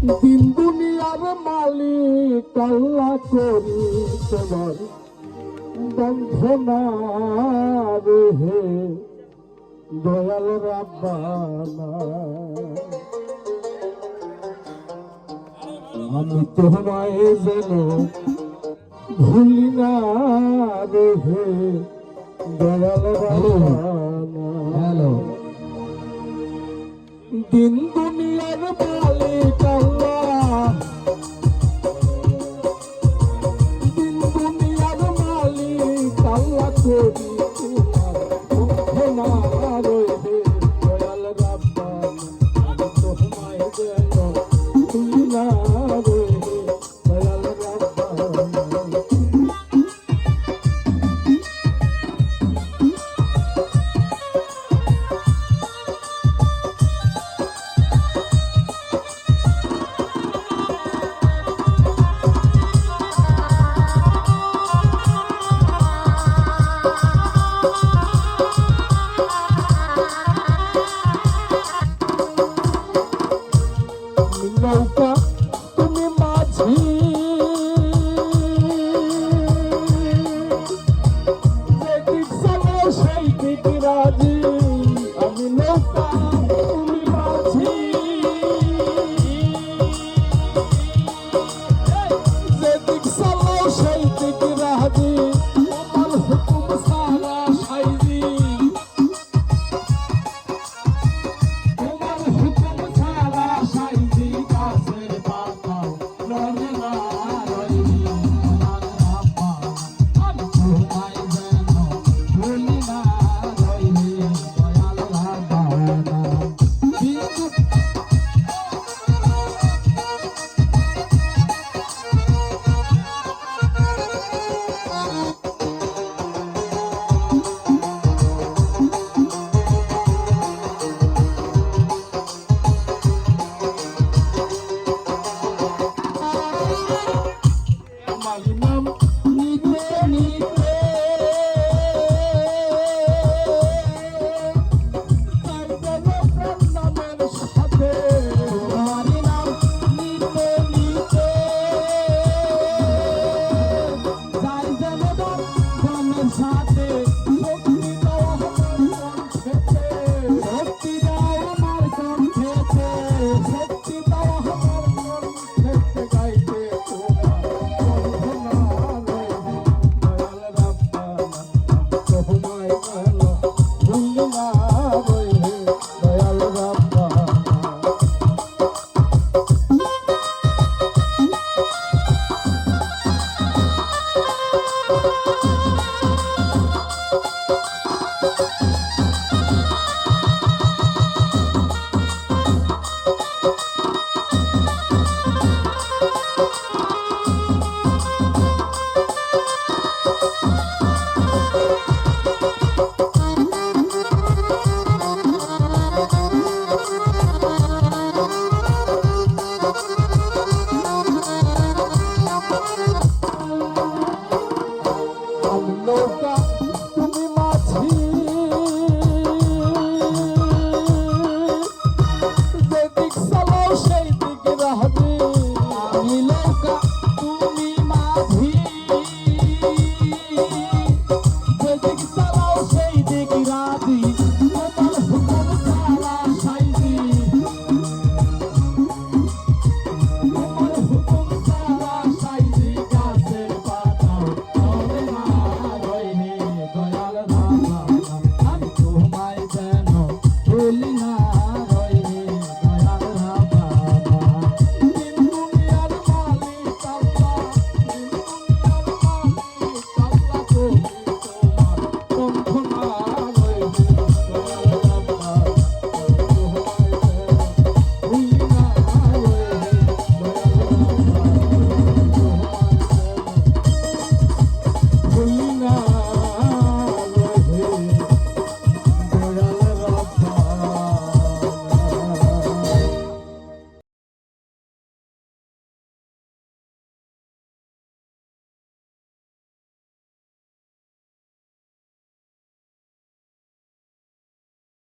দিন দুনিয়ার মালিক আল্লাহ করি তোমার বন্ধনা হে দয়াল রাব্বানা। আমি তোমায় যেন ভুলি না রে হে দয়াল রাব্বানা। দিন দুনিয়ার love. की राजी I'm toxic.